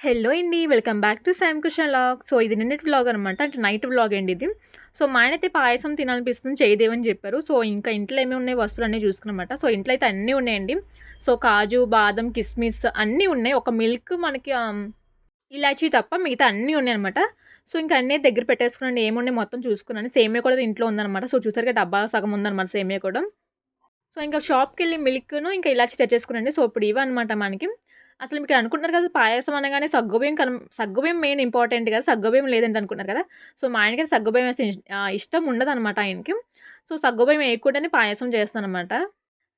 Hello అండి. Welcome back to Sam Kushan vlog. So, ఇది నిన్నటి వ్లాగ్ అనమాట. అంటే నైట్ వ్లాగ్ అండి ఇది. సో, మా ఆయనైతే పాయసం తినాలనిపిస్తుంది చేయదేవని చెప్పారు. సో, ఇంకా ఇంట్లో ఏమేమి ఉన్నాయి వస్తువులన్నీ చూసుకున్నమాట. సో, ఇంట్లో అయితే అన్నీ ఉన్నాయండి. సో, కాజు, బాదం, కిస్మిస్ అన్నీ ఉన్నాయి. ఒక మిల్క్ మనకి ఇలాచీ తప్ప మిగతా అన్నీ ఉన్నాయి అనమాట సో, ఇంకా అన్నీ దగ్గర పెట్టేసుకున్నాను. ఏమున్నాయి మొత్తం చూసుకున్నాను. సేమే కూడా ఇంట్లో ఉందనమాట. సో, చూసారుగా డబ్బా సగం ఉందన్నమాట సేమే కూడా. సో, ఇంకా షాప్కి వెళ్ళి మిల్క్‌ను ఇంకా ఇలాచీ తెచ్చేసుకున్నానండి. సో, ఇప్పుడు ఇవన్నమాట మనకి. అసలు మీకు అనుకుంటున్నారు కదా! పాయసం అనగానే సగ్గుబియ్యం కన సగ్గుబియ్యం మెయిన్ ఇంపార్టెంట్ కదా! సగ్గుబియ్యం లేదంటే అనుకుంటున్నారు కదా! సో, మా ఆయనకైతే సగ్గుబియ్యం వేస్తే ఇష్టం ఉండదు ఇష్టం ఉండదనమాట ఆయనకి. సో, సగ్గుబియ్యం వేయకుండానే పాయసం చేస్తాను అనమాట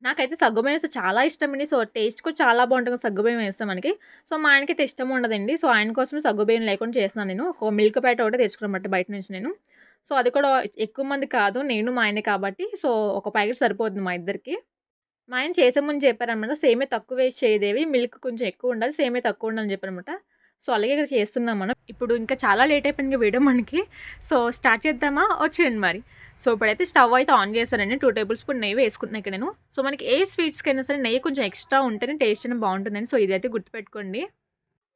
నాకైతే సగ్గుబియ్యం వేస్తే చాలా ఇష్టమండి. సో, టేస్ట్ కూడా చాలా బాగుంటుంది సగ్గుబియ్యం వేస్తే మనకి. సో, మా ఆయనకైతే ఇష్టం ఉండదండి. సో, ఆయన కోసం సగ్గుబియ్యం లేకుండా చేస్తున్నాను నేను. ఒక మిల్క్ ప్యాకెట్ ఒకటి తెచ్చుకున్నమాట బయట నుంచి నేను. సో, అది కూడా ఎక్కువ మంది కాదు. నేను మా ఆయనే కాబట్టి సో, ఒక ప్యాకెట్ సరిపోతుంది మా ఇద్దరికి. మా ఆయన చేసే ముందు చెప్పారనమాట. సేమే తక్కువ వేసి చేయదేవి. మిల్క్ కొంచెం ఎక్కువ ఉండాలి. సేమే తక్కువ ఉండాలని చెప్పారనమాట. సో, అలాగే ఇక్కడ చేస్తున్నాం మనం. ఇప్పుడు ఇంకా చాలా లేట్ అయిపోయింది వీడియో మనకి. సో, స్టార్ట్ చేద్దామా? వచ్చేయండి మరి. సో, ఇప్పుడైతే స్టవ్ అయితే ఆన్ చేశానండి. టూ టేబుల్ స్పూన్ నెయ్యి వేసుకుంటున్నా ఇక్కడ నేను. సో, మనకి ఏ స్వీట్స్‌కైనా సరే నెయ్యి కొంచెం ఎక్స్ట్రా ఉంటేనే టేస్ట్ అనేది బావుంటుందండి. సో, ఇదైతే గుర్తుపెట్టుకోండి.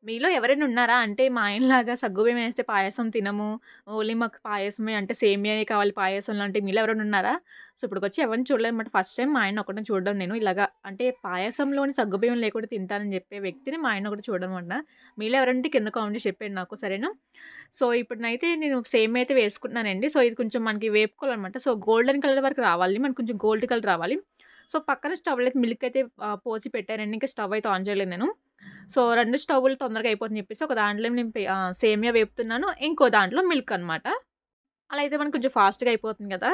మీలో ఎవరైనా ఉన్నారా? అంటే మా ఆయనలాగా సగ్గుబియ్యం వేస్తే పాయసం తినము. ఓన్లీ మాకు పాయసమే అంటే సేమియా కావాలి పాయసం లాంటి మీలో ఎవరైనా ఉన్నారా? సో, ఇప్పటికొచ్చి ఎవరిని చూడలేదనమాట. ఫస్ట్ టైం మా ఆయన ఒకటి చూడడం నేను. ఇలాగా అంటే పాయసంలోని సగ్గుబియ్యం లేకుండా తింటానని చెప్పే వ్యక్తిని మా ఆయన ఒకటి చూడడం అన్న మీలో ఎవరంటే కింద కామెంట్ చెప్పాడు నాకు సరేనా? సో, ఇప్పుడునైతే నేను సేమ్ అయితే వేసుకుంటున్నానండి. సో, ఇది కొంచెం మనకి వేపుకోవాలన్నమాట సో, గోల్డెన్ కలర్ వరకు రావాలి. మనకు కొంచెం గోల్డ్ కలర్ రావాలి. సో, పక్కన స్టవ్‌లో అయితే మిల్క్ అయితే పోసి పెట్టానండి. ఇంకా స్టవ్ అయితే ఆన్ చేయలేదు నేను. సో, రెండు స్టవ్‌లు తొందరగా అయిపోతుంది చెప్పేసి ఒక దాంట్లో నేను సేమియా వేపుతున్నాను. ఇంకో దాంట్లో మిల్క్ అనమాట. అలా అయితే మనకు కొంచెం ఫాస్ట్‌గా అయిపోతుంది కదా!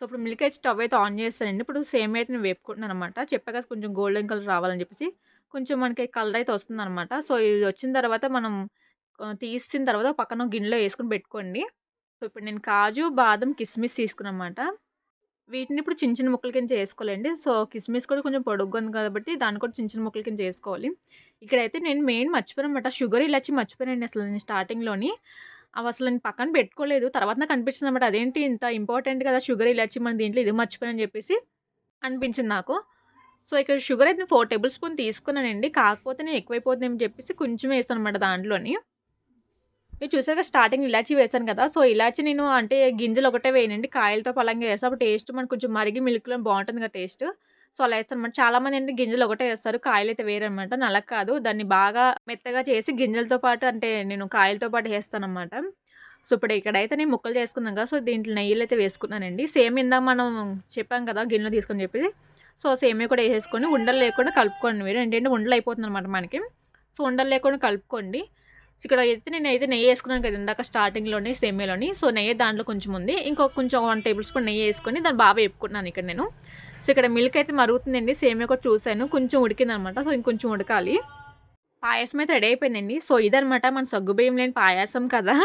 సో, ఇప్పుడు మిల్క్ అయితే స్టవ్ అయితే ఆన్ చేస్తానండి ఇప్పుడు సేమియా అయితే నేను వేపుకుంటున్నాను అనమాట చెప్పాక కొంచెం గోల్డెన్ కలర్ రావాలని చెప్పేసి. కొంచెం మనకి కలర్ అయితే వస్తుంది అనమాట సో, ఇది వచ్చిన తర్వాత మనం తీసిన తర్వాత పక్కన గిన్నెలో వేసుకొని పెట్టుకోండి. సో, ఇప్పుడు నేను కాజు, బాదం, కిస్మిస్ తీసుకున్నమాట వీటిని ఇప్పుడు చిన్న చిన్న ముక్కల కింద చేసుకోవాలండి. సో, కిస్మిస్ కూడా కొంచెం పొడుగ్గా ఉంది కాబట్టి దాన్ని కూడా చిన్న చిన్న ముక్కల కింద చేసుకోవాలి. ఇక్కడైతే నేను మెయిన్ మర్చిపోయాననమాట. షుగర్ ఇలాచి మర్చిపోయానండి అసలు నేను స్టార్టింగ్‌లోని. అసలు నేను పక్కన పెట్టుకోలేదు. తర్వాత నాకు అనిపించింది అనమాట అదేంటి ఇంత ఇంపార్టెంట్ కదా! షుగర్ ఇలాచీ మన దీంట్లో ఇది మర్చిపోయానని చెప్పేసి అనిపించింది నాకు. సో, ఇక్కడ షుగర్ అయితే ఫోర్ టేబుల్ స్పూన్ తీసుకున్నానండి. కాకపోతే నేను ఎక్కువైపోతుందని చెప్పేసి కొంచెం వేస్తాను అనమాట దాంట్లోని. మీరు చూసారు స్టార్టింగ్ ఇలాచి వేశాను కదా! సో, ఇలాచి నేను అంటే గింజలు ఒకటే వేయనండి. కాయలతో పలంగా వేస్తాను అప్పుడు టేస్ట్ మనకు కొంచెం మరిగి మిల్క్‌లో బాగుంటుంది కదా టేస్ట్. సో, అలా వేస్తాననమాట. చాలామంది ఏంటంటే గింజలు ఒకటే వేస్తారు. కాయలు అయితే వేరనమాట అలా కాదు. దాన్ని బాగా మెత్తగా చేసి గింజలతో పాటు అంటే నేను కాయలతో పాటు వేస్తాననమాట. సో, ఇప్పుడు ఇక్కడైతే నేను ముక్కలు చేసుకున్నాను కదా! సో, దీంట్లో నెయ్యిలు అయితే వేసుకున్నానండి. సేమ్ ఇందాక మనం చెప్పాం కదా! గిన్నెలో తీసుకొని చెప్పేసి. సో, సేమ్ కూడా వేసేసుకొని ఉండలు లేకుండా కలుపుకోండి మీరు. ఏంటంటే ఉండలు అయిపోతుందనమాట మనకి. సో, ఉండలు లేకుండా కలుపుకోండి. సో, ఇక్కడ అయితే నేనైతే నెయ్యి వేసుకున్నాను కదా! ఇందాక స్టార్టింగ్‌లోనే సెమీలోని సో, నెయ్యి దాంట్లో కొంచెం ఉంది. ఇంకొక కొంచెం వన్ టేబుల్ స్పూన్ నెయ్యి వేసుకొని దాన్ని బాగా వేపుకుంటున్నాను ఇక్కడ నేను. సో, ఇక్కడ మిల్క్ అయితే మరుగుతుందండి. సేమ్ కూడా చూశాను కొంచెం ఉడికిందనమాట. సో, ఇంకొంచెం ఉడకాలి. పాయసం అయితే రెడీ అయిపోయిందండి. సో, ఇదనమాట మన సగ్గుబియ్యం లేని పాయసం కదా!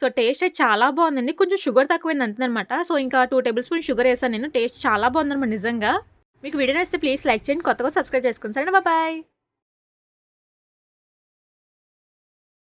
సో, టేస్ట్ అయితే చాలా బాగుందండి కొంచెం షుగర్ తక్కువైంది అంతేనమాట. సో, ఇంకా టూ టేబుల్ స్పూన్ షుగర్ వేసాను నేను. టేస్ట్ చాలా బాగుందనమాట నిజంగా. మీకు వీడియో నచ్చితే ప్లీజ్ లైక్ చేయండి. కొత్తగా సబ్స్క్రైబ్ చేసుకోండి. సరేనా బాయ్.